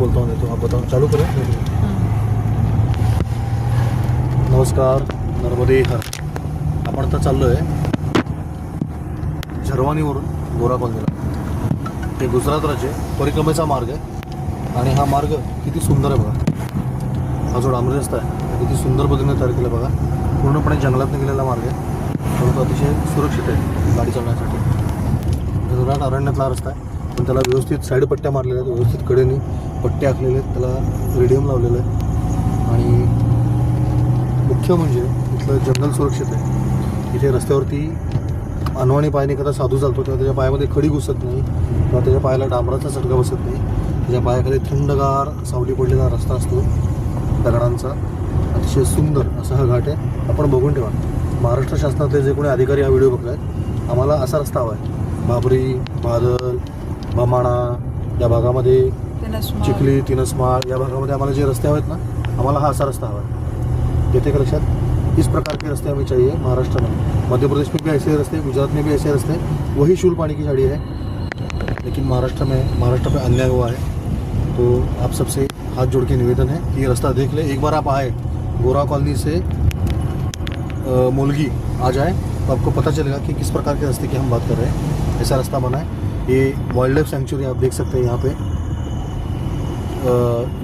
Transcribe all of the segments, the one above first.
बोलता हूँ तो आप बताओ चालू करो। नमस्कार नर्मदे हर आपण आता चाललो आहे झरवानीवरून गोरा कॉलनीला. हे गुजरात राज्य परिक्रमेचा मार्ग आहे. आणि हा मार्ग किती सुंदर आहे बघा. हा जो डांबरी रस्ता आहे किती सुंदर पद्धतीने तयार केला बघा. पूर्णपणे जंगलातनं गेलेला मार्ग आहे. परंतु अतिशय सुरक्षित आहे गाडी चालवण्यासाठी. गुजरात अरण्यातला रस्ता आहे. पण त्याला व्यवस्थित साईड पट्ट्या मारलेल्या आहेत व्यवस्थित कडेने पट्टे आखलेले आहेत त्याला रेडियम लावलेलं आहे. आणि मुख्य म्हणजे इथलं जंगल सुरक्षित आहे. इथे रस्त्यावरती अनवाणी पायाने एखादा साधू चालतो तेव्हा त्याच्या पायामध्ये खडी घुसत नाही किंवा त्याच्या पायाला डांबराचा सटका बसत नाही. त्याच्या पायाखाली थंडगार सावली पडलेला रस्ता असतो दगडांचा अतिशय सुंदर असा हा घाट आहे. आपण बघून ठेवा. महाराष्ट्र शासनातले जे कोणी अधिकारी हा व्हिडिओ बघत आहेत आम्हाला असा रस्ता हवा आहे. बाबरी बादल बमाणा या भागामध्ये चिखली तिनसमाळ या भागामध्ये आम्हाला जे रस्ते हवेत ना आम्हाला हा असा रस्ता हवा. है देते का लक्षात? इस प्रकार के रस्ते हमें चाहिए महाराष्ट्र में मध्य प्रदेश में भी ऐसे रास्ते गुजरात में भी ऐसे रास्ते वही शूल पानी की झाड़ी है लेकिन महाराष्ट्र में महाराष्ट्र पे अन्याय हुआ है. तो आप सबसे हाथ जोड़ के निवेदन है कि ये रास्ता देख ले। एक बार आप आए गोरा कॉलोनी से मोलगी आ जाए तो आपको पता चलेगा कि किस प्रकार के रास्ते की हम बात कर रहे हैं। ऐसा रास्ता बना है। ये वाइल्ड लाइफ सेंचुरी आप देख सकते हैं यहाँ पे।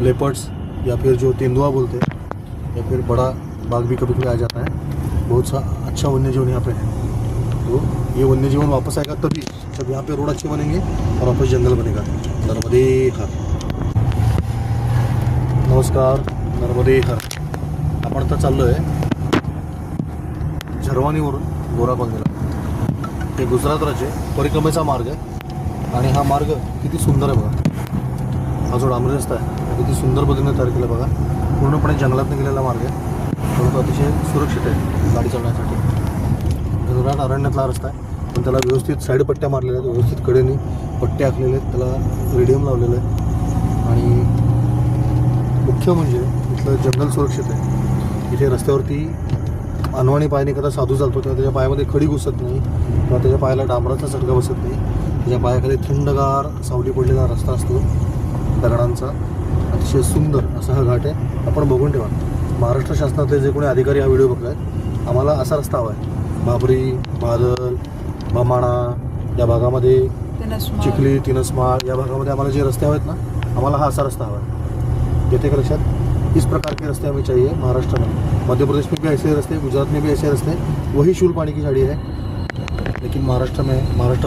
लेपर्ड्स या फिर जो तेंदुआ बोलते हैं या फिर बड़ा बाघ भी कभी कभी आ जाता है। बहुत सा अच्छा वन्य जीवन यहाँ पे है। तो ये वन्य जीवन वापस आएगा तभी जब यहाँ पे रोड अच्छे बनेंगे और वापस जंगल बनेगा। नर्मदे हर नमस्कार नर्मदे हर आपण आता चाललो आहे झरवानीवरून गोरा कॉलनीला हे गुजरात राज्य परिक्रमेचा मार्ग आहे. आणि हा मार्ग किती सुंदर आहे बघा. हा जो डांबरी रस्ता आहे किती सुंदर पद्धतीने तयार केला बघा. पूर्णपणे जंगलातनं गेलेला मार्ग आहे. परंतु अतिशय सुरक्षित आहे गाडी चालवण्यासाठी. विराट अरण्यातला रस्ता आहे पण त्याला व्यवस्थित साईड पट्ट्या मारलेल्या आहेत व्यवस्थित कडेने पट्टे आखलेले आहेत त्याला रेडियम लावलेलं आहे. आणि मुख्य म्हणजे इथलं जंगल सुरक्षित आहे. इथे रस्त्यावरती अनवाणी पायाने एखादा साधू चालतो तेव्हा त्याच्या पायामध्ये खडी घुसत नाही किंवा त्याच्या पायाला डांबराचा सटका बसत नाही. त्याच्या पायाखाली थंडगार सावली पडलेला रस्ता असतो. दगडांचा. अतिशय सुंदर असा हा घाट आहे. आपण बघून ठेवा. महाराष्ट्र शासनातले जे कोणी अधिकारी हा व्हिडिओ बघत आहेत आम्हाला असा रस्ता हवा आहे बाबरी बादल बमाणा या भागामध्ये चिखली तिनसमाळ या भागामध्ये आम्हाला जे रस्ते हवेत ना आम्हाला हा असा रस्ता हवा है देते का लक्षात? इस प्रकार के रास्ते हमें चाहिए महाराष्ट्र में मध्य प्रदेश में भी ऐसे रास्ते गुजरात में भी ऐसे रास्ते. वही शूल पानी की झाड़ी है. लेकिन महाराष्ट्र में महाराष्ट्र